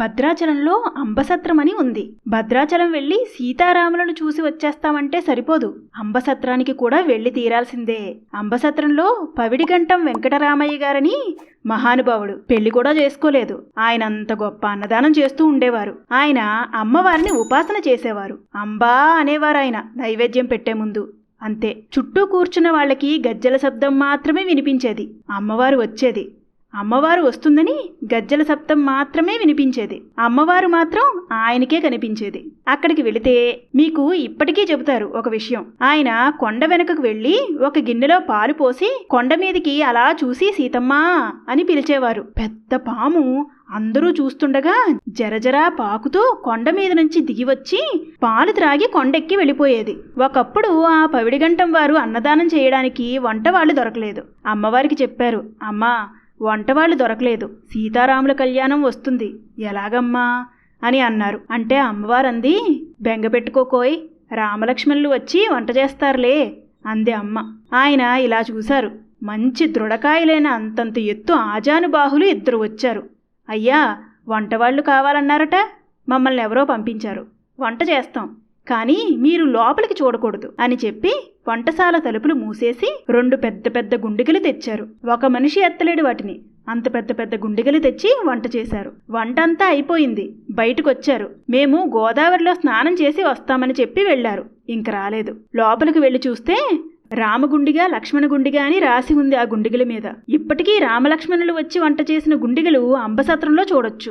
భద్రాచలంలో అంబసత్రం అని ఉంది. భద్రాచలం వెళ్ళి సీతారాములను చూసి వచ్చేస్తామంటే సరిపోదు. అంబసత్రానికి కూడా వెళ్ళి తీరాల్సిందే. అంబసత్రంలో పవిడిగంటం వెంకటరామయ్య గారని మహానుభావుడు. పెళ్ళి కూడా చేసుకోలేదు. ఆయన అంత గొప్ప అన్నదానం చేస్తూ ఉండేవారు. ఆయన అమ్మవారిని ఉపాసన చేసేవారు. అంబా అనేవారు ఆయన నైవేద్యం పెట్టే ముందు. అంతే. చుట్టూ కూర్చున్న వాళ్ళకి గజ్జల శబ్దం మాత్రమే వినిపించేది. అమ్మవారు వచ్చేది. అమ్మవారు వస్తుందని గజ్జల శబ్దం మాత్రమే వినిపించేది. అమ్మవారు మాత్రం ఆయనకే కనిపించేది. అక్కడికి వెళితే మీకు ఇప్పటికీ చెబుతారు ఒక విషయం. ఆయన కొండ వెనుకకు వెళ్ళి ఒక గిన్నెలో పాలు పోసి కొండ మీదకి అలా చూసి సీతమ్మా అని పిలిచేవారు. పెద్ద పాము అందరూ చూస్తుండగా జరజరా పాకుతూ కొండ మీద నుంచి దిగివచ్చి పాలు త్రాగి కొండెక్కి వెళ్ళిపోయేది. ఒకప్పుడు ఆ పవిడిగంటం వారు అన్నదానం చేయడానికి వంట వాళ్ళు దొరకలేదు. అమ్మవారికి చెప్పారు అమ్మా వంటవాళ్ళు దొరకలేదు. సీతారాముల కళ్యాణం వస్తుంది. ఎలాగమ్మా? అని అన్నారు. అంటే అమ్మవారంది బెంగ పెట్టుకోకోయ్ రామలక్ష్మణులు వచ్చి వంట చేస్తారులే అంది అమ్మ. ఆయన ఇలా చూశారు. మంచి దృఢకాయలైన అంతంత ఎత్తు ఆజానుబాహులు ఇద్దరు వచ్చారు. అయ్యా వంటవాళ్ళు కావాలన్నారట. మమ్మల్ని ఎవరో పంపించారు. వంట చేస్తాం. కానీ మీరు లోపలికి చూడకూడదు అని చెప్పి వంటశాల తలుపులు మూసేసి రెండు పెద్ద పెద్ద గుండిగలు తెచ్చారు. ఒక మనిషి ఎత్తలేడు వాటిని. అంత పెద్ద పెద్ద గుండిగలు తెచ్చి వంట చేశారు. వంట అంతా అయిపోయింది. బయటకొచ్చారు. మేము గోదావరిలో స్నానం చేసి వస్తామని చెప్పి వెళ్ళారు ఇంక రాలేదు. లోపలికి వెళ్ళి చూస్తే రామగుండిగా లక్ష్మణ గుండిగా అని రాసి ఉంది ఆ గుండిగల మీద. ఇప్పటికీ రామలక్ష్మణులు వచ్చి వంట చేసిన గుండిగలు అంబసత్రంలో చూడొచ్చు.